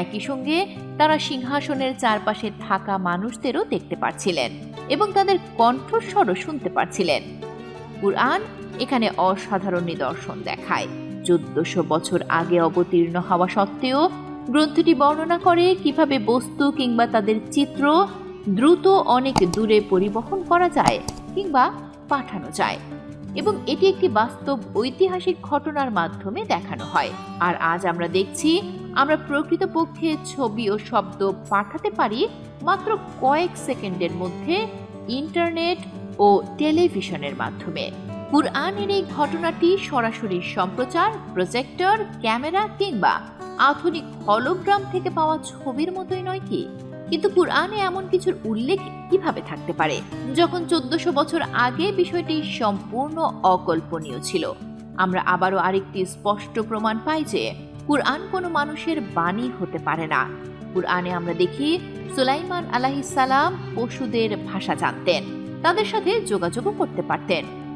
একই সঙ্গে তারা সিংহাসনের চারপাশে থাকা মানুষদেরও দেখতে পাচ্ছিলেন এবং তাদের কণ্ঠস্বরও শুনতে পাচ্ছিলেন কুরআন এখানে অসাধারণ নিদর্শন দেখায়। চোদ্দশো বছর আগে অবতীর্ণ হওয়া সত্ত্বেও গ্রন্থটি বর্ণনা করে কীভাবে বস্তু কিংবা তাদের চিত্র দ্রুত অনেক দূরে পরিবহন করা যায় কিংবা পাঠানো যায় এবং এটি একটি বাস্তব ঐতিহাসিক ঘটনার মাধ্যমে দেখানো হয়। আর আজ আমরা দেখছি আমরা প্রকৃতপক্ষে ছবি ও শব্দ পাঠাতে পারি মাত্র কয়েক সেকেন্ডের মধ্যে ইন্টারনেট ও টেলিভিশনের মাধ্যমে। কুরআনের এই ঘটনাটি সরাসরি সম্প্রচার, প্রজেক্টর, ক্যামেরা কিংবা আধুনিক হলোগ্রাম থেকে পাওয়া ছবির মতোই নয় কি? কিন্তু কুরআনে এমন কিছুর উল্লেখ কীভাবে থাকতে পারে? যখন চোদ্দশো বছর আগে বিষয়টি সম্পূর্ণ অকল্পনীয় ছিল, আমরা আবারও আরেকটি স্পষ্ট প্রমাণ পাই যে কুরআন কোনো মানুষের বাণী হতে পারে না। কুরআনে আমরা দেখি সুলাইমান আলাহিসাল্লাম পশুদের ভাষা জানতেন, তাদের সাথে যোগাযোগও করতে পারতেন।